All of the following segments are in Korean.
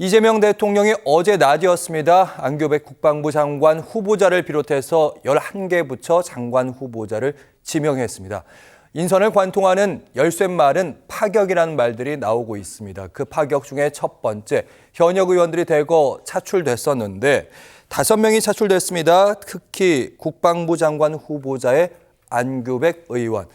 이재명 대통령이 어제 낮이었습니다. 안교백 국방부 장관 후보자를 비롯해서 11개 부처 장관 후보자를 지명했습니다. 인선을 관통하는 열쇠말은 파격이라는 말들이 나오고 있습니다. 그 파격 중에 첫 번째, 현역 의원들이 대거 차출됐었는데 다섯 명이 차출됐습니다. 특히 국방부 장관 후보자의 안교백 의원.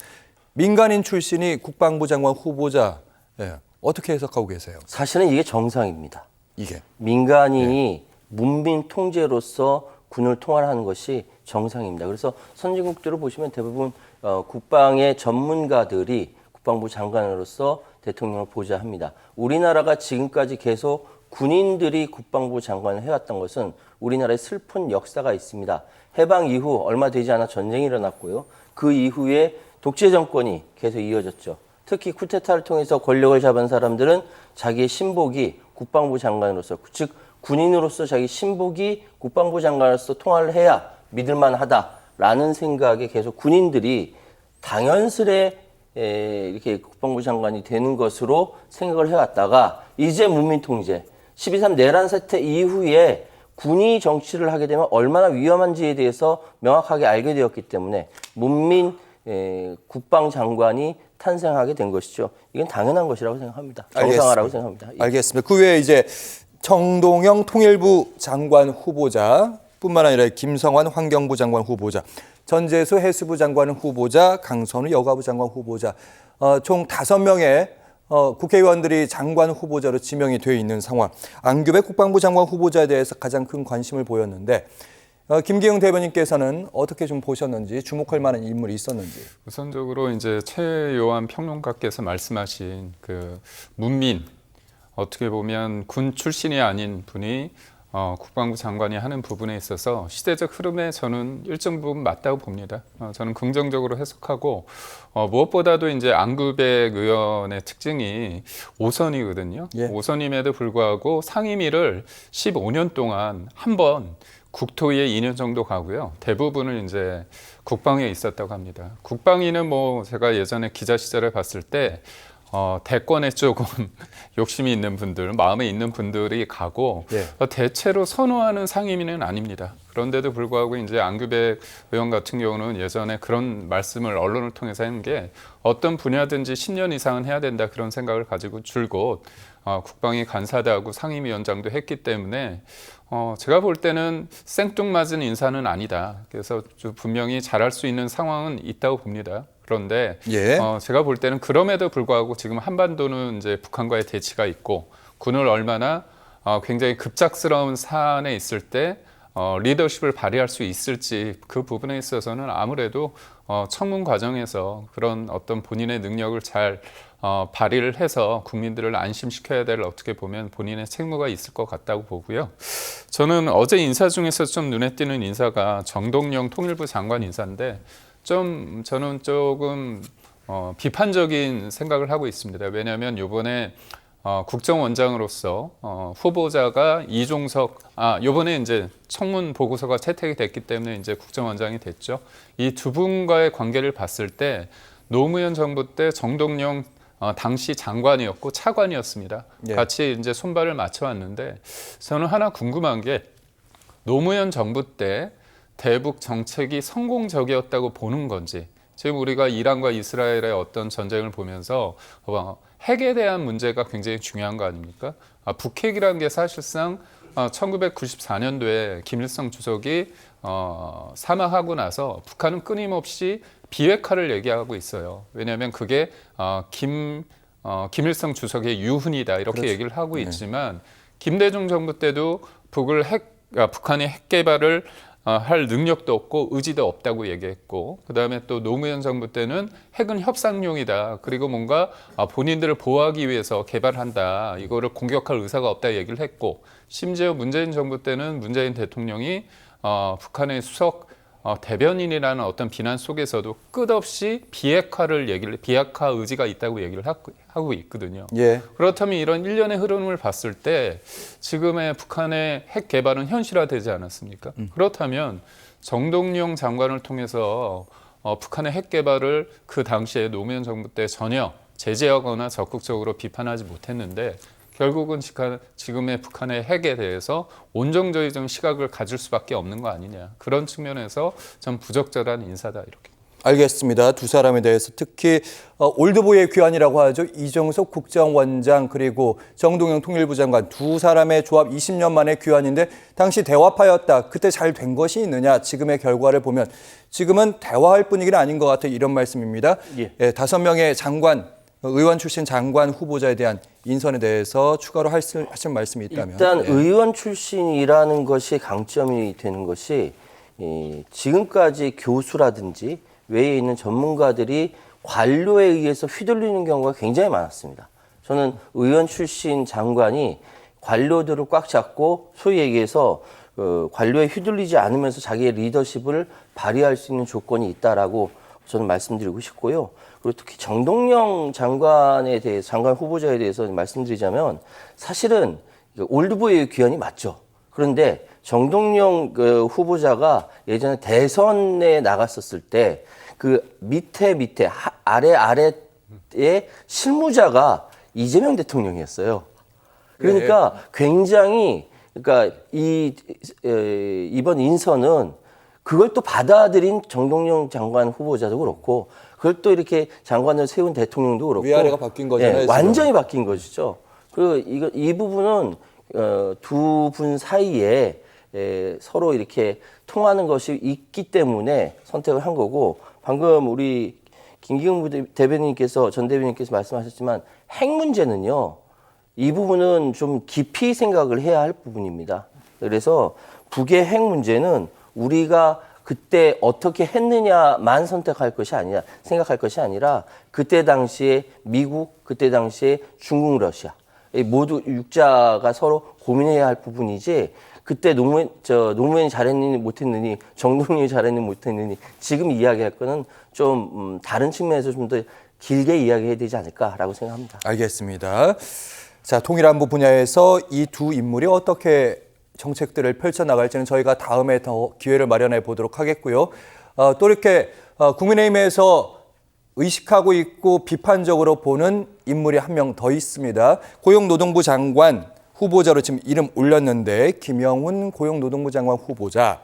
민간인 출신이 국방부 장관 후보자, 예, 어떻게 해석하고 계세요? 사실은 이게 정상입니다. 이게. 민간인이 문민 통제로서 군을 통할하는 것이 정상입니다. 그래서 선진국들을 보시면 대부분 어, 국방의 전문가들이 국방부 장관으로서 대통령을 보좌합니다. 우리나라가 지금까지 계속 군인들이 국방부 장관을 해왔던 것은 우리나라의 슬픈 역사가 있습니다. 해방 이후 얼마 되지 않아 전쟁이 일어났고요. 그 이후에 독재 정권이 계속 이어졌죠. 특히 쿠데타를 통해서 권력을 잡은 사람들은 자기의 신복이 국방부 장관으로서 즉 군인으로서 자기 신복이 국방부 장관으로서 통화를 해야 믿을만하다라는 생각에 계속 군인들이 당연스레 에, 이렇게 국방부 장관이 되는 것으로 생각을 해왔다가 이제 문민 통제 12.3 내란 사태 이후에 군이 정치를 하게 되면 얼마나 위험한지에 대해서 명확하게 알게 되었기 때문에 문민 에, 국방장관이 탄생하게 된 것이죠. 이건 당연한 것이라고 생각합니다. 정상화라고 생각합니다. 예. 알겠습니다. 그 외에 이제 정동영 통일부 장관 후보자 뿐만 아니라 김성환 환경부 장관 후보자, 전재수 해수부 장관 후보자, 강선우 여가부 장관 후보자, 어, 총 다섯 명의 어, 국회의원들이 장관 후보자로 지명이 되어 있는 상황. 안규백 국방부 장관 후보자에 대해서 가장 큰 관심을 보였는데 어, 김기영 대변인께서는 어떻게 좀 보셨는지 주목할 만한 인물이 있었는지. 우선적으로 이제 최요한 평론가께서 말씀하신 그 문민 어떻게 보면 군 출신이 아닌 분이 어, 국방부 장관이 하는 부분에 있어서 시대적 흐름에 저는 일정 부분 맞다고 봅니다. 어, 저는 긍정적으로 해석하고 어, 무엇보다도 이제 안구백 의원의 특징이 5선이거든요. 예. 5선임에도 불구하고 상임위를 15년 동안 한번 국토위에 2년 정도 가고요. 대부분을 이제 국방에 있었다고 합니다. 국방위는 뭐 제가 예전에 기자 시절에 봤을 때 어, 대권에 조금 욕심이 있는 분들, 마음에 있는 분들이 가고 예. 어, 대체로 선호하는 상임위는 아닙니다. 그런데도 불구하고 이제 안규백 의원 같은 경우는 예전에 그런 말씀을 언론을 통해서 한 게 어떤 분야든지 10년 이상은 해야 된다 그런 생각을 가지고 줄곧 어, 국방위 간사대하고 상임위원장도 했기 때문에 어, 제가 볼 때는 생뚱맞은 인사는 아니다. 그래서 좀 분명히 잘할 수 있는 상황은 있다고 봅니다. 그런데 예. 어, 제가 볼 때는 그럼에도 불구하고 지금 한반도는 이제 북한과의 대치가 있고 군을 얼마나 어, 굉장히 급작스러운 사안에 있을 때 어, 리더십을 발휘할 수 있을지 그 부분에 있어서는 아무래도 어, 청문 과정에서 그런 어떤 본인의 능력을 잘 어, 발휘를 해서 국민들을 안심시켜야 될 어떻게 보면 본인의 책무가 있을 것 같다고 보고요. 저는 어제 인사 중에서 좀 눈에 띄는 인사가 정동영 통일부 장관 인사인데 좀 저는 조금 어, 비판적인 생각을 하고 있습니다. 왜냐하면 이번에 어, 국정원장으로서 어, 후보자가 이종석 아 이번에 이제 청문 보고서가 채택이 됐기 때문에 이제 국정원장이 됐죠. 이 두 분과의 관계를 봤을 때 노무현 정부 때 정동영 어, 당시 장관이었고 차관이었습니다. 예. 같이 이제 손발을 맞춰왔는데 저는 하나 궁금한 게 노무현 정부 때 대북 정책이 성공적이었다고 보는 건지 지금 우리가 이란과 이스라엘의 어떤 전쟁을 보면서 어, 핵에 대한 문제가 굉장히 중요한 거 아닙니까? 아, 북핵이라는 게 사실상 어, 1994년도에 김일성 주석이 어, 사망하고 나서 북한은 끊임없이 비핵화를 얘기하고 있어요. 왜냐하면 그게 어, 김 어, 김일성 주석의 유훈이다 이렇게 그렇죠. 얘기를 하고 네. 있지만 김대중 정부 때도 북을 핵 아, 북한이 핵 개발을 어, 할 능력도 없고 의지도 없다고 얘기했고 그다음에 또 노무현 정부 때는 핵은 협상용이다. 그리고 뭔가 아, 본인들을 보호하기 위해서 개발한다. 이거를 공격할 의사가 없다 얘기를 했고 심지어 문재인 정부 때는 문재인 대통령이 어, 북한의 수석 어, 대변인이라는 어떤 비난 속에서도 끝없이 비핵화를 얘기를 비핵화 의지가 있다고 얘기를 하고, 있거든요. 예. 그렇다면 이런 일련의 흐름을 봤을 때 지금의 북한의 핵 개발은 현실화되지 않았습니까? 그렇다면 정동영 장관을 통해서 어, 북한의 핵 개발을 그 당시에 노무현 정부 때 전혀 제재하거나 적극적으로 비판하지 못했는데 결국은 지금의 북한의 핵에 대해서 온정적인 시각을 가질 수밖에 없는 거 아니냐 그런 측면에서 좀 부적절한 인사다 이렇게. 알겠습니다. 두 사람에 대해서 특히 어, 올드보이의 귀환이라고 하죠. 이정석 국정원장 그리고 정동영 통일부 장관 두 사람의 조합 20년 만에 귀환인데 당시 대화파였다. 그때 잘 된 것이 있느냐? 지금의 결과를 보면 지금은 대화할 분위기는 아닌 것 같아 이런 말씀입니다. 예. 예, 다섯 명의 장관 어, 의원 출신 장관 후보자에 대한 인선에 대해서 추가로 하실, 하실 말씀이 있다면 일단 예. 의원 출신이라는 것이 강점이 되는 것이 이, 지금까지 교수라든지 외에 있는 전문가들이 관료에 의해서 휘둘리는 경우가 굉장히 많았습니다. 저는 의원 출신 장관이 관료들을 꽉 잡고 소위 얘기해서 어, 관료에 휘둘리지 않으면서 자기의 리더십을 발휘할 수 있는 조건이 있다라고 저는 말씀드리고 싶고요. 그리고 특히 정동영 장관에 대해서 장관 후보자에 대해서 말씀드리자면 사실은 올드보이의 귀환이 맞죠. 그런데 정동영 그 후보자가 예전에 대선에 나갔었을 때 그 밑에 밑에 하- 아래 아래에 실무자가 이재명 대통령이었어요. 그러니까 굉장히 그러니까 이 에, 이번 인선은 그걸 또 받아들인 정동영 장관 후보자도 그렇고 그걸 또 이렇게 장관을 세운 대통령도 그렇고 위아래가 바뀐 거잖아요, 지금. 완전히 바뀐 것이죠. 그리고 이거 이 부분은 어, 두 분 사이에 에, 서로 이렇게 통하는 것이 있기 때문에 선택을 한 거고 방금 우리 김기웅 대변인께서 전 대변인께서 말씀하셨지만 핵 문제는요. 이 부분은 좀 깊이 생각을 해야 할 부분입니다. 그래서 북의 핵 문제는 우리가 그때 어떻게 했느냐만 선택할 것이 아니라 생각할 것이 아니라 그때 당시에 미국, 그때 당시에 중국, 러시아 이 모두 육자가 서로 고민해야 할 부분이지 그때 노무현 저 노무현이 잘했느니 못했느니 정동영이 잘했느니 못했느니 지금 이야기할 거는 좀 음, 다른 측면에서 좀 더 길게 이야기해야 되지 않을까라고 생각합니다. 알겠습니다. 자, 통일안보 분야에서 이 두 인물이 어떻게 정책들을 펼쳐나갈지는 저희가 다음에 더 기회를 마련해 보도록 하겠고요. 어, 또 이렇게 어, 국민의힘에서 의식하고 있고 비판적으로 보는 인물이 한 명 더 있습니다. 고용노동부 장관 후보자로 지금 이름 올렸는데 김영훈 고용노동부 장관 후보자.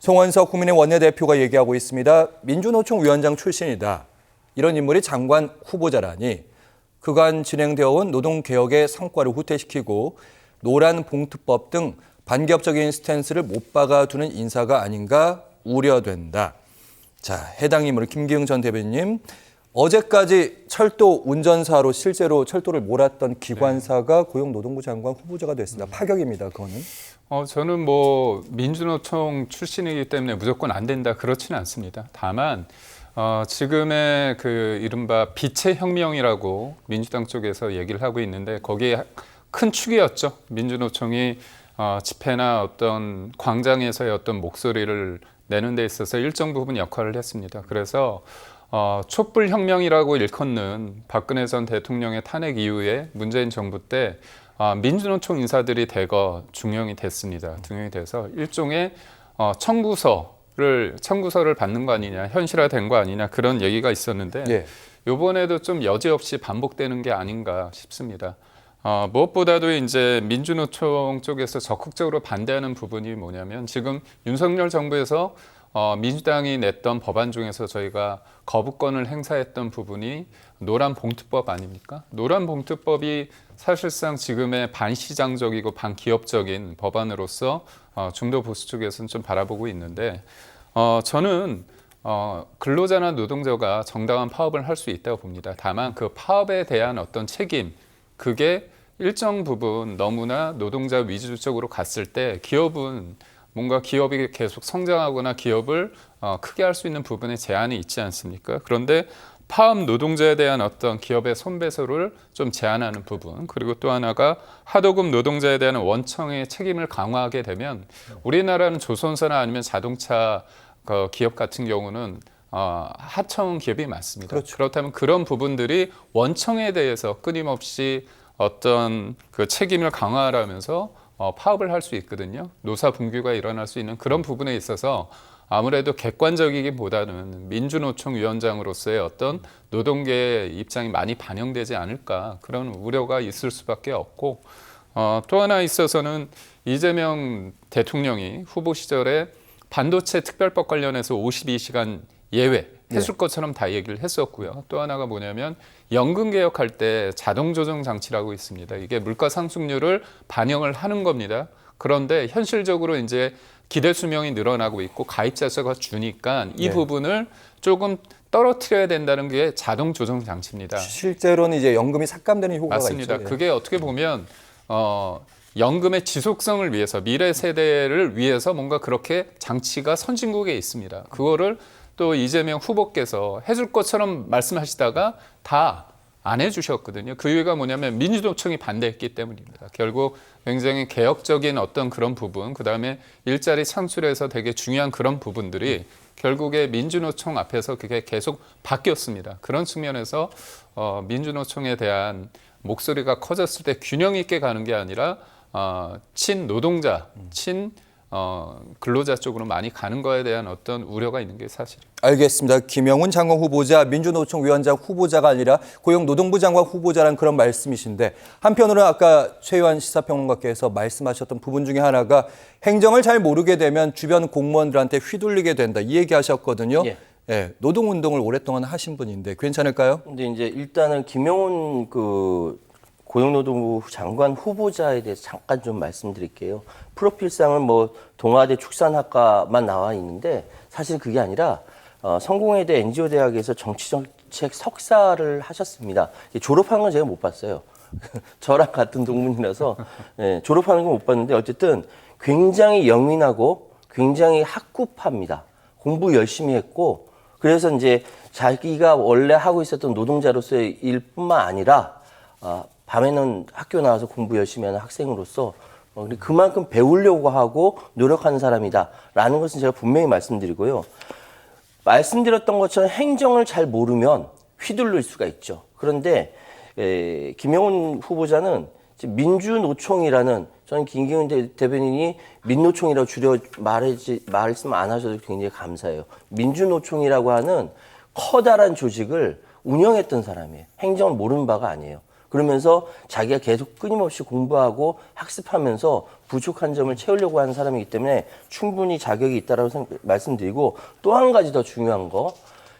송원석 국민의 원내대표가 얘기하고 있습니다. 민주노총 위원장 출신이다. 이런 인물이 장관 후보자라니 그간 진행되어 온 노동개혁의 성과를 후퇴시키고 노란 봉투법 등 반기업적인 스탠스를 못 박아두는 인사가 아닌가 우려된다. 자, 해당 인물 김기웅 전 대변인 어제까지 철도 운전사로 실제로 철도를 몰았던 기관사가 고용노동부 장관 후보자가 됐습니다. 파격입니다. 그거는. 어, 저는 뭐 민주노총 출신이기 때문에 무조건 안 된다 그렇지는 않습니다. 다만 어, 지금의 그 이른바 빛의 혁명이라고 민주당 쪽에서 얘기를 하고 있는데 거기에 큰 축이었죠. 민주노총이 어, 집회나 어떤 광장에서의 어떤 목소리를 내는 데 있어서 일정 부분 역할을 했습니다. 그래서 어, 촛불 혁명이라고 일컫는 박근혜 전 대통령의 탄핵 이후에 문재인 정부 때 아, 민주노총 인사들이 대거 중용이 됐습니다. 중용이 돼서 일종의 어, 청구서를 청구서를 받는 거 아니냐, 현실화된 거 아니냐 그런 얘기가 있었는데 예. 이번에도 좀 여지없이 반복되는 게 아닌가 싶습니다. 어, 무엇보다도 이제 민주노총 쪽에서 적극적으로 반대하는 부분이 뭐냐면 지금 윤석열 정부에서 어, 민주당이 냈던 법안 중에서 저희가 거부권을 행사했던 부분이 노란 봉투법 아닙니까? 노란 봉투법이 사실상 지금의 반시장적이고 반기업적인 법안으로서 어, 중도 보수 쪽에서는 좀 바라보고 있는데 어, 저는 어, 근로자나 노동자가 정당한 파업을 할 수 있다고 봅니다. 다만 그 파업에 대한 어떤 책임 그게 일정 부분 너무나 노동자 위주적으로 갔을 때 기업은 뭔가 기업이 계속 성장하거나 기업을 어, 크게 할 수 있는 부분에 제한이 있지 않습니까? 그런데 파업 노동자에 대한 어떤 기업의 손배소를 좀 제한하는 부분 그리고 또 하나가 하도급 노동자에 대한 원청의 책임을 강화하게 되면 우리나라는 조선사나 아니면 자동차 그 기업 같은 경우는 어, 하청 기업이 많습니다. 그렇죠. 그렇다면 그런 부분들이 원청에 대해서 끊임없이 어떤 그 책임을 강화하면서 어, 파업을 할 수 있거든요. 노사 분규가 일어날 수 있는 그런 부분에 있어서 아무래도 객관적이기보다는 민주노총 위원장으로서의 어떤 노동계의 입장이 많이 반영되지 않을까 그런 우려가 있을 수밖에 없고 어, 또 하나 있어서는 이재명 대통령이 후보 시절에 반도체 특별법 관련해서 52시간 예외 했을 것처럼 다 얘기를 했었고요. 또 하나가 뭐냐면 연금 개혁할 때 자동 조정 장치라고 있습니다. 이게 물가 상승률을 반영을 하는 겁니다. 그런데 현실적으로 이제 기대 수명이 늘어나고 있고 가입자 수가 주니까 이 네. 부분을 조금 떨어뜨려야 된다는 게 자동 조정 장치입니다. 실제로는 이제 연금이 삭감되는 효과가 맞습니다. 있죠. 예. 그게 어떻게 보면 어, 연금의 지속성을 위해서 미래 세대를 위해서 뭔가 그렇게 장치가 선진국에 있습니다. 그거를 또 이재명 후보께서 해줄 것처럼 말씀하시다가 다 안 해주셨거든요. 그 이유가 뭐냐면 민주노총이 반대했기 때문입니다. 결국 굉장히 개혁적인 어떤 그런 부분, 그 다음에 일자리 창출에서 되게 중요한 그런 부분들이 결국에 민주노총 앞에서 그게 계속 바뀌었습니다. 그런 측면에서 어, 민주노총에 대한 목소리가 커졌을 때 균형 있게 가는 게 아니라 어, 친 노동자, 친 어, 근로자 쪽으로 많이 가는 거에 대한 어떤 우려가 있는 게 사실입니다. 알겠습니다. 김영훈 장관 후보자, 민주노총 위원장 후보자가 아니라 고용노동부 장관 후보자라는 그런 말씀이신데 한편으로는 아까 최유한 시사평론가께서 말씀하셨던 부분 중에 하나가 행정을 잘 모르게 되면 주변 공무원들한테 휘둘리게 된다 이 얘기하셨거든요. 예. 예, 노동운동을 오랫동안 하신 분인데 괜찮을까요? 근데 이제 일단은 김영훈 그 고용노동부 장관 후보자에 대해서 잠깐 좀 말씀드릴게요. 프로필상은 뭐 동아대 축산학과만 나와 있는데 사실 그게 아니라 어, 성공회대 NGO 대학에서 정치정책 석사를 하셨습니다. 졸업한 건 제가 못 봤어요. 저랑 같은 동문이라서 예, 졸업하는 건 못 봤는데 어쨌든 굉장히 영민하고 굉장히 학구파입니다. 공부 열심히 했고 그래서 이제 자기가 원래 하고 있었던 노동자로서의 일뿐만 아니라 아, 밤에는 학교 나와서 공부 열심히 하는 학생으로서 어, 그만큼 배우려고 하고 노력하는 사람이다라는 것은 제가 분명히 말씀드리고요. 말씀드렸던 것처럼 행정을 잘 모르면 휘둘릴 수가 있죠. 그런데 에, 김영훈 후보자는 민주노총이라는 저는 김기훈 대- 대변인이 민노총이라고 줄여 말하지 말씀 안 하셔도 굉장히 감사해요. 민주노총이라고 하는 커다란 조직을 운영했던 사람이에요. 행정을 모르는 바가 아니에요. 그러면서 자기가 계속 끊임없이 공부하고 학습하면서 부족한 점을 채우려고 하는 사람이기 때문에 충분히 자격이 있다라고 생- 말씀드리고 또 한 가지 더 중요한 거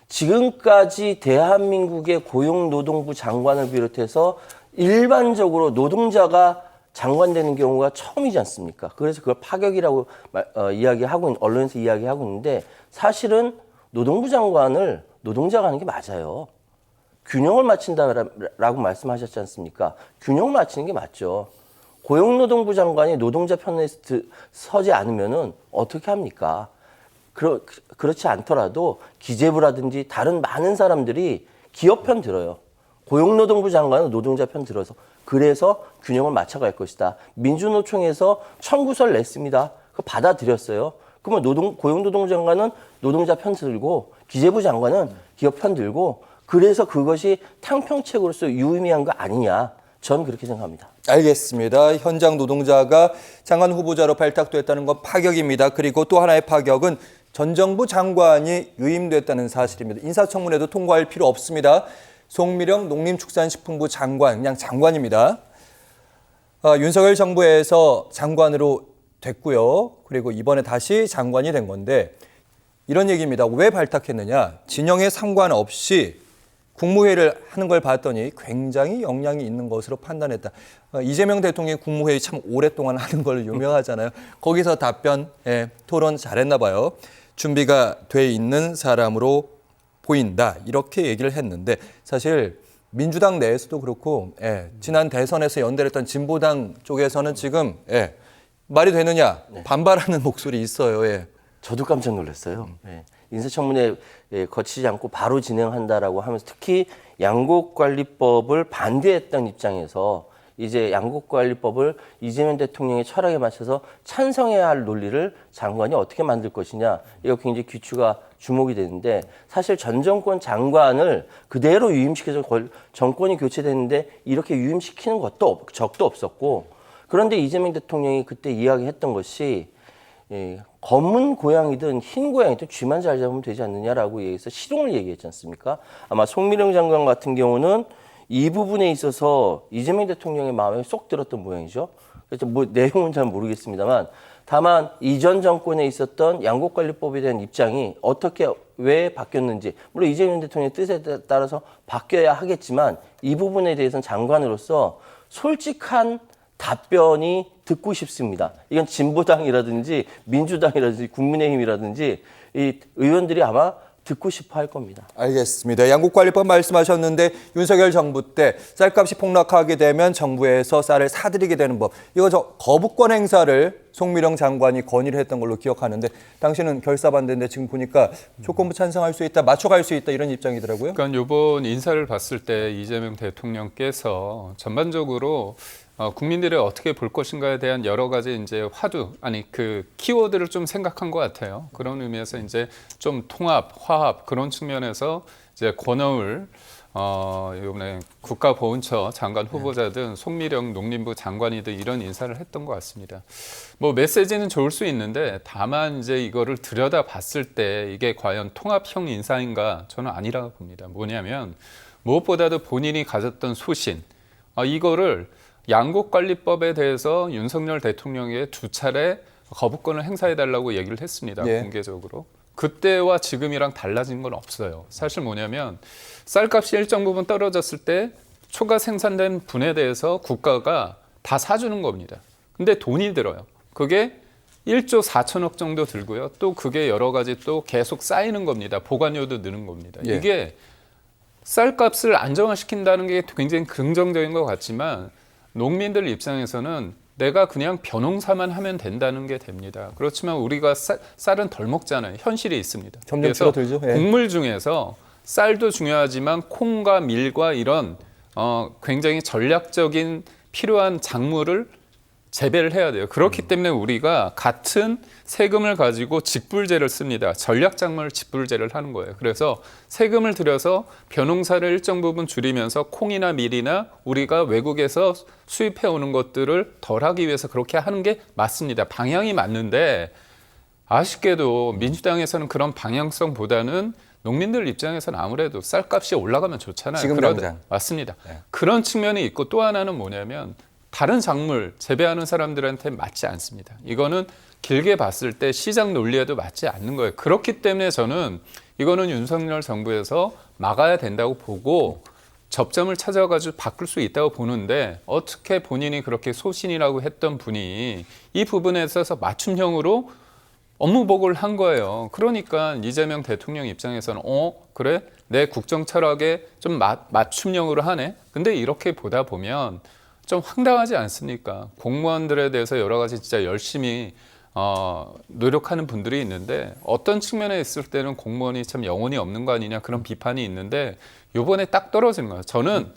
지금까지 대한민국의 고용노동부 장관을 비롯해서 일반적으로 노동자가 장관되는 경우가 처음이지 않습니까? 그래서 그걸 파격이라고 말- 어, 이야기하고 있- 언론에서 이야기하고 있는데 사실은 노동부 장관을 노동자가 하는 게 맞아요. 균형을 맞춘다라고 말씀하셨지 않습니까? 균형을 맞추는 게 맞죠. 고용노동부 장관이 노동자 편에 드- 서지 않으면은 어떻게 합니까? 그러, 그렇지 않더라도 기재부라든지 다른 많은 사람들이 기업 편 들어요. 고용노동부 장관은 노동자 편 들어서 그래서 균형을 맞춰갈 것이다. 민주노총에서 청구서를 냈습니다. 그 받아들였어요. 그러면 노동 고용노동부 장관은 노동자 편 들고 기재부 장관은 기업 편 들고 그래서 그것이 탕평책으로서 유의미한 거 아니냐? 전 그렇게 생각합니다. 알겠습니다. 현장 노동자가 장관 후보자로 발탁됐다는 건 파격입니다. 그리고 또 하나의 파격은 전 정부 장관이 유임됐다는 사실입니다. 인사청문회도 통과할 필요 없습니다. 송미령 농림축산식품부 장관, 그냥 장관입니다. 아, 윤석열 정부에서 장관으로 됐고요. 그리고 이번에 다시 장관이 된 건데 이런 얘기입니다. 왜 발탁했느냐? 진영에 상관없이 국무회의를 하는 걸 봤더니 굉장히 역량이 있는 것으로 판단했다. 어, 이재명 대통령이 국무회의 참 오랫동안 하는 걸로 유명하잖아요. 거기서 답변, 예, 토론 잘했나 봐요. 준비가 돼 있는 사람으로 보인다. 이렇게 얘기를 했는데 사실 민주당 내에서도 그렇고 예, 지난 대선에서 연대했던 진보당 쪽에서는 지금 예, 말이 되느냐 반발하는 목소리 있어요. 예. 저도 깜짝 놀랐어요. 예. 인사청문회 예, 거치지 않고 바로 진행한다라고 하면서 특히 양곡관리법을 반대했던 입장에서 이제 양곡관리법을 이재명 대통령의 철학에 맞춰서 찬성해야 할 논리를 장관이 어떻게 만들 것이냐 이거 굉장히 귀추가 주목이 되는데 사실 전 정권 장관을 그대로 유임시켜서 걸- 정권이 교체됐는데 이렇게 유임시키는 것도 없- 적도 없었고 그런데 이재명 대통령이 그때 이야기했던 것이 예, 검은 고양이든 흰 고양이든 쥐만 잘 잡으면 되지 않느냐라고 얘기해서 실용을 얘기했지 않습니까? 아마 송미령 장관 같은 경우는 이 부분에 있어서 이재명 대통령의 마음에 쏙 들었던 모양이죠. 그래서 뭐 내용은 잘 모르겠습니다만 다만 이전 정권에 있었던 양곡관리법에 대한 입장이 어떻게 왜 바뀌었는지 물론 이재명 대통령의 뜻에 따라서 바뀌어야 하겠지만 이 부분에 대해서는 장관으로서 솔직한 답변이 듣고 싶습니다. 이건 진보당이라든지 민주당이라든지 국민의힘이라든지 이 의원들이 아마 듣고 싶어 할 겁니다. 알겠습니다. 양국관리법 말씀하셨는데 윤석열 정부 때 쌀값이 폭락하게 되면 정부에서 쌀을 사들이게 되는 법. 이거 저 거부권 행사를 송미령 장관이 건의를 했던 걸로 기억하는데 당시는 결사 반대인데 지금 보니까 조건부 찬성할 수 있다, 맞춰갈 수 있다 이런 입장이더라고요. 그러니까 이번 인사를 봤을 때 이재명 대통령께서 전반적으로 어, 국민들이 어떻게 볼 것인가에 대한 여러 가지 이제 화두 아니 그 키워드를 좀 생각한 것 같아요. 그런 의미에서 이제 좀 통합, 화합 그런 측면에서 이제 권어울 어, 이번에 국가보훈처 장관 후보자든 송미령 농림부 장관이든 이런 인사를 했던 것 같습니다. 뭐 메시지는 좋을 수 있는데 다만 이제 이거를 들여다 봤을 때 이게 과연 통합형 인사인가 저는 아니라고 봅니다. 뭐냐면 무엇보다도 본인이 가졌던 소신 아, 이거를 양국관리법에 대해서 윤석열 대통령에게 두 차례 거부권을 행사해 달라고 얘기를 했습니다. 예. 공개적으로. 그때와 지금이랑 달라진 건 없어요. 사실 뭐냐면 쌀값이 일정 부분 떨어졌을 때 초과 생산된 분에 대해서 국가가 다 사주는 겁니다. 근데 돈이 들어요. 그게 1조 4천억 정도 들고요. 또 그게 여러 가지 또 계속 쌓이는 겁니다. 보관료도 느는 겁니다. 예. 이게 쌀값을 안정화시킨다는 게 굉장히 긍정적인 것 같지만 농민들 입장에서는 내가 그냥 벼농사만 하면 된다는 게 됩니다. 그렇지만 우리가 쌀, 쌀은 덜 먹잖아요. 현실이 있습니다. 점점 그래서 줄어들죠. 예. 곡물 중에서 쌀도 중요하지만 콩과 밀과 이런 어, 굉장히 전략적인 필요한 작물을 재배를 해야 돼요. 그렇기 음. 때문에 우리가 같은 세금을 가지고 직불제를 씁니다. 전략 작물 직불제를 하는 거예요. 그래서 세금을 들여서 벼농사를 일정 부분 줄이면서 콩이나 밀이나 우리가 외국에서 수입해 오는 것들을 덜 하기 위해서 그렇게 하는 게 맞습니다. 방향이 맞는데 아쉽게도 민주당에서는 그런 방향성보다는 농민들 입장에서는 아무래도 쌀값이 올라가면 좋잖아요. 지금 당장. 맞습니다. 네. 그런 측면이 있고 또 하나는 뭐냐면 다른 작물 재배하는 사람들한테 맞지 않습니다. 이거는 길게 봤을 때 시장 논리에도 맞지 않는 거예요. 그렇기 때문에 저는 이거는 윤석열 정부에서 막아야 된다고 보고 접점을 찾아가지고 바꿀 수 있다고 보는데 어떻게 본인이 그렇게 소신이라고 했던 분이 이 부분에 있어서 맞춤형으로 업무 보고를 한 거예요. 그러니까 이재명 대통령 입장에서는 어 그래 내 국정 철학에 좀 맞, 맞춤형으로 하네. 근데 이렇게 보다 보면 좀 황당하지 않습니까? 공무원들에 대해서 여러 가지 진짜 열심히 어, 노력하는 분들이 있는데 어떤 측면에 있을 때는 공무원이 참 영혼이 없는 거 아니냐 그런 비판이 있는데 요번에 딱 떨어지는 거예요. 저는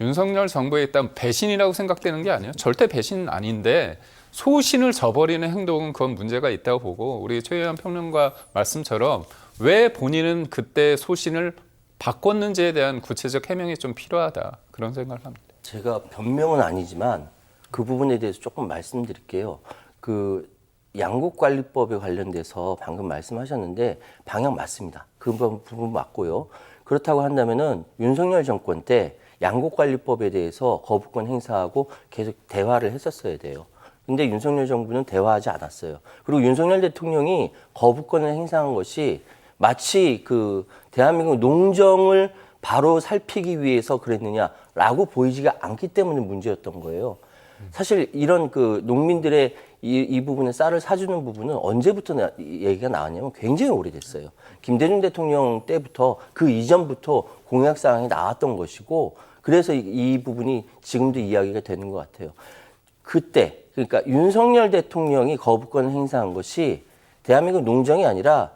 윤석열 정부에 있다면 배신이라고 생각되는 게 아니에요. 절대 배신은 아닌데 소신을 저버리는 행동은 그건 문제가 있다고 보고 우리 최혜원 평론가 말씀처럼 왜 본인은 그때 소신을 바꿨는지에 대한 구체적 해명이 좀 필요하다 그런 생각을 합니다. 제가 변명은 아니지만 그 부분에 대해서 조금 말씀드릴게요. 그 양국관리법에 관련돼서 방금 말씀하셨는데 방향 맞습니다. 그 부분 맞고요. 그렇다고 한다면은 윤석열 정권 때 양국관리법에 대해서 거부권 행사하고 계속 대화를 했었어야 돼요. 근데 윤석열 정부는 대화하지 않았어요. 그리고 윤석열 대통령이 거부권을 행사한 것이 마치 그 대한민국 농정을 바로 살피기 위해서 그랬느냐 라고 보이지가 않기 때문에 문제였던 거예요. 사실 이런 그 농민들의 이, 이 부분에 쌀을 사주는 부분은 언제부터 나, 이 얘기가 나왔냐면 굉장히 오래됐어요. 김대중 대통령 때부터 그 이전부터 공약 사항이 나왔던 것이고 그래서 이, 이 부분이 지금도 이야기가 되는 것 같아요. 그때 그러니까 윤석열 대통령이 거부권을 행사한 것이 대한민국 농정이 아니라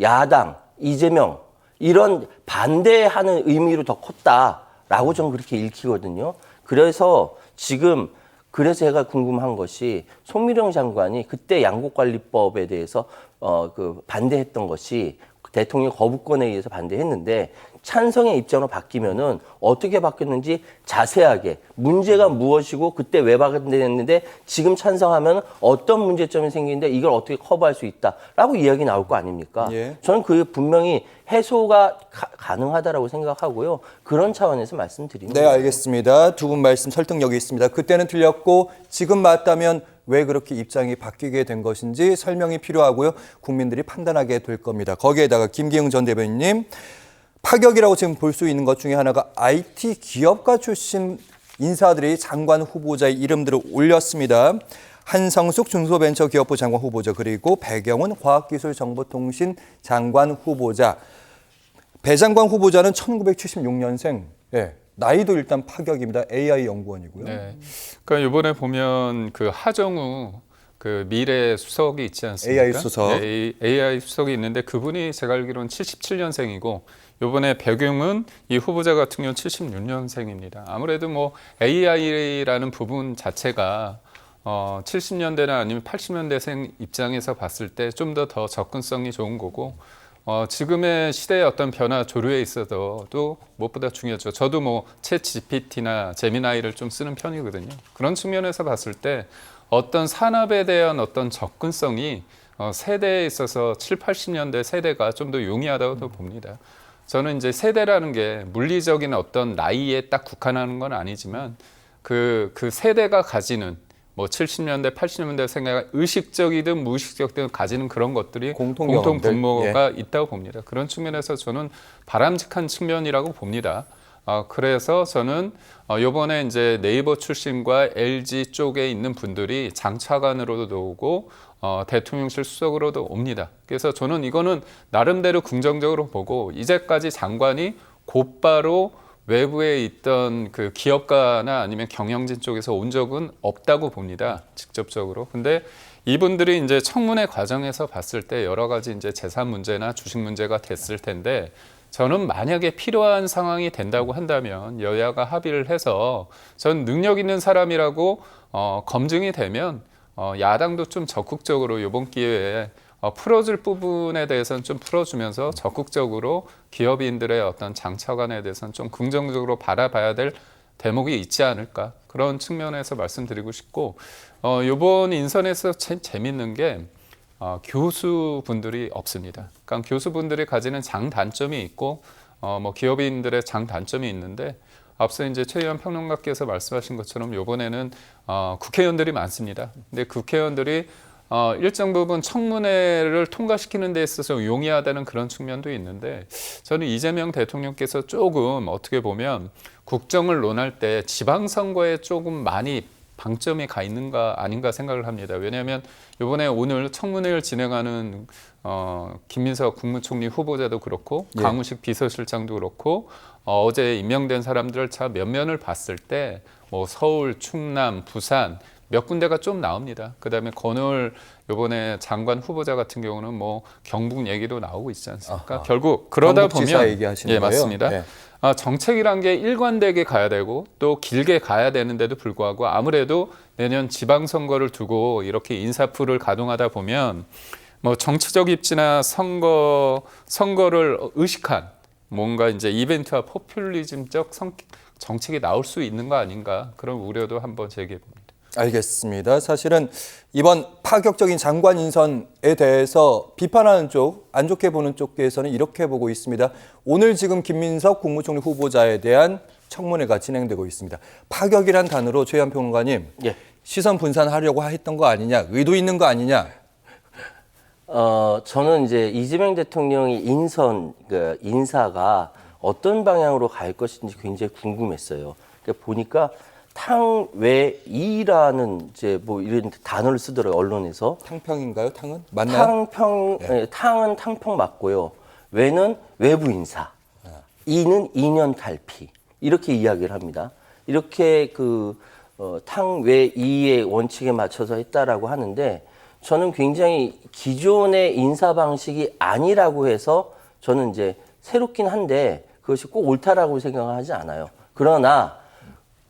야당 이재명 이런 반대하는 의미로 더 컸다 라고 저는 그렇게 읽히거든요. 그래서 지금 그래서 제가 궁금한 것이 송미령 장관이 그때 양국관리법에 대해서 어 그 반대했던 것이 대통령 거부권에 의해서 반대했는데 찬성의 입장으로 바뀌면은 어떻게 바뀌었는지 자세하게 문제가 무엇이고 그때 왜 반대했는데 지금 찬성하면 어떤 문제점이 생기는데 이걸 어떻게 커버할 수 있다라고 이야기 나올 거 아닙니까? 예. 저는 그게 분명히 해소가 가, 능하다라고 생각하고요. 그런 차원에서 말씀드립니다. 네, 알겠습니다. 두 분 말씀 설득력이 있습니다. 그때는 틀렸고 지금 맞다면 왜 그렇게 입장이 바뀌게 된 것인지 설명이 필요하고요. 국민들이 판단하게 될 겁니다. 거기에다가 김기흥 전 대변인님 파격이라고 지금 볼 수 있는 것 중에 하나가 IT 기업가 출신 인사들이 장관 후보자의 이름들을 올렸습니다. 한성숙 중소벤처기업부 장관 후보자 그리고 배경훈 과학기술정보통신 장관 후보자 배 장관 후보자는 1976년생. 예. 나이도 일단 파격입니다. AI 연구원이고요. 네. 그러니까 이번에 보면 그 하정우 그 미래 수석이 있지 않습니까? AI 수석. 네, AI 수석이 있는데 그분이 제가 알기로는 77년생이고 이번에 배경은 이 후보자 같은 경우는 76년생입니다. 아무래도 뭐 AI라는 부분 자체가 어 70년대나 아니면 80년대생 입장에서 봤을 때 좀 더더 접근성이 좋은 거고 어, 지금의 시대의 어떤 변화 조류에 있어서도 무엇보다 중요하죠. 저도 뭐챗 GPT나 제미나이를 좀 쓰는 편이거든요. 그런 측면에서 봤을 때 어떤 산업에 대한 어떤 접근성이 어, 세대에 있어서 7, 80년대 세대가 좀 더 용이하다고 봅니다. 저는 이제 세대라는 게 물리적인 어떤 나이에 딱 국한하는 건 아니지만 그, 그 세대가 가지는 뭐 70년대, 80년대 생각 의식적이든 무의식적이든 가지는 그런 것들이 공통. 분모가 있다고 봅니다. 그런 측면에서 저는 바람직한 측면이라고 봅니다. 어, 그래서 저는 어, 이번에 이제 네이버 출신과 LG 쪽에 있는 분들이 장차관으로도 오고 어, 대통령실 수석으로도 옵니다. 그래서 저는 이거는 나름대로 긍정적으로 보고 이제까지 장관이 곧바로 외부에 있던 그 기업가나 아니면 경영진 쪽에서 온 적은 없다고 봅니다. 직접적으로. 근데 이분들이 이제 청문회 과정에서 봤을 때 여러 가지 이제 재산 문제나 주식 문제가 됐을 텐데 저는 만약에 필요한 상황이 된다고 한다면 여야가 합의를 해서 전 능력 있는 사람이라고 어, 검증이 되면 어, 야당도 좀 적극적으로 이번 기회에 어, 풀어줄 부분에 대해서는 좀 풀어주면서 적극적으로 기업인들의 어떤 장차관에 대해서는 좀 긍정적으로 바라봐야 될 대목이 있지 않을까 그런 측면에서 말씀드리고 싶고 어, 이번 인선에서 재, 재밌는 게 어, 교수분들이 없습니다. 그러니까 교수분들이 가지는 장단점이 있고 어, 뭐 기업인들의 장단점이 있는데 앞서 이제 최의원 평론가께서 말씀하신 것처럼 이번에는 어, 국회의원들이 많습니다. 근데 국회의원들이 어, 일정 부분 청문회를 통과시키는 데 있어서 용이하다는 그런 측면도 있는데 저는 이재명 대통령께서 조금 어떻게 보면 국정을 논할 때 지방선거에 조금 많이 방점이 가 있는가 아닌가 생각을 합니다. 왜냐하면 이번에 오늘 청문회를 진행하는 어, 김민석 국무총리 후보자도 그렇고 예. 강우식 비서실장도 그렇고 어, 어제 임명된 사람들 차 면면을 봤을 때 뭐 서울, 충남, 부산 몇 군데가 좀 나옵니다. 그 다음에 권을 이번에 장관 후보자 같은 경우는 뭐 경북 얘기도 나오고 있지 않습니까? 아하. 결국 그러다 보면 얘기하시는 예 거예요? 맞습니다. 네. 아, 정책이란 게 일관되게 가야 되고 또 길게 가야 되는데도 불구하고 아무래도 내년 지방선거를 두고 이렇게 인사풀을 가동하다 보면 뭐 정치적 입지나 선거 선거를 의식한 뭔가 이제 이벤트와 포퓰리즘적 성, 정책이 나올 수 있는 거 아닌가 그런 우려도 한번 제기해 봅니다. 알겠습니다. 사실은 이번 파격적인 장관 인선에 대해서 비판하는 쪽, 안 좋게 보는 쪽에서는 이렇게 보고 있습니다. 오늘 지금 김민석 국무총리 후보자에 대한 청문회가 진행되고 있습니다. 파격이란 단어로 최현 평론가님 예. 시선 분산하려고 했던 거 아니냐, 의도 있는 거 아니냐. 어, 저는 이제 이재명 대통령의 인선, 그 인사가 어떤 방향으로 갈 것인지 굉장히 궁금했어요. 그러니까 보니까 탕외이라는 이제 뭐 이런 단어를 쓰더라고요, 언론에서. 탕평인가요? 탕은 맞나요? 탕평, 예, 탕은 탕평 맞고요. 외는 외부 인사. 이는 이년 탈피. 이렇게 이야기를 합니다. 이렇게 그, 어, 탕외이의 원칙에 맞춰서 했다라고 하는데 저는 굉장히 기존의 인사 방식이 아니라고 해서 저는 이제 새롭긴 한데 그것이 꼭 옳다라고 생각하지 않아요. 그러나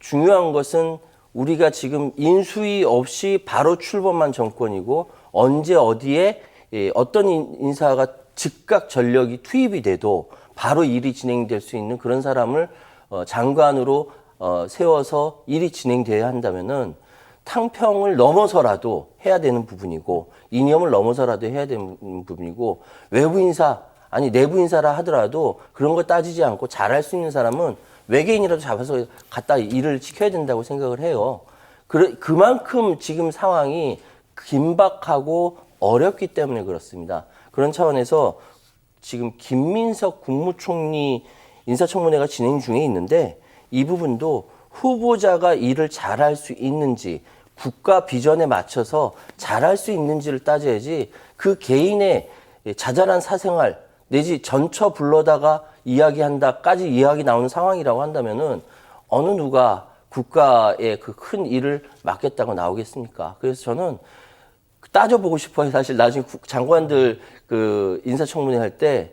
중요한 것은 우리가 지금 인수위 없이 바로 출범한 정권이고 언제 어디에 예, 어떤 인- 인사가 즉각 전력이 투입이 돼도 바로 일이 진행될 수 있는 그런 사람을 어, 장관으로 어, 세워서 일이 진행돼야 한다면은 탕평을 넘어서라도 해야 되는 부분이고 이념을 넘어서라도 해야 되는 부분이고 외부 인사 아니 내부 인사라 하더라도 그런 걸 따지지 않고 잘할 수 있는 사람은 외계인이라도 잡아서 갖다 일을 지켜야 된다고 생각을 해요. 그래, 그만큼 지금 상황이 긴박하고 어렵기 때문에 그렇습니다. 그런 차원에서 지금 김민석 국무총리 인사청문회가 진행 중에 있는데 이 부분도 후보자가 일을 잘할 수 있는지 국가 비전에 맞춰서 잘할 수 있는지를 따져야지 그 개인의 자잘한 사생활 내지 전처 불러다가 이야기한다까지 이야기 나오는 상황이라고 한다면은 어느 누가 국가의 그 큰 일을 맡겠다고 나오겠습니까? 그래서 저는 따져보고 싶어요. 사실 나중에 국- 장관들 그 인사청문회 할 때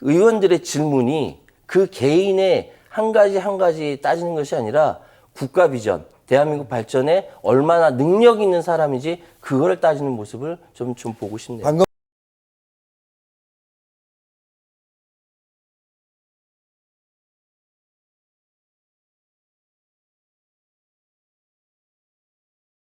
의원들의 질문이 그 개인의 한 가지 한 가지 따지는 것이 아니라 국가 비전, 대한민국 발전에 얼마나 능력 있는 사람인지 그거를 따지는 모습을 좀, 좀 보고 싶네요.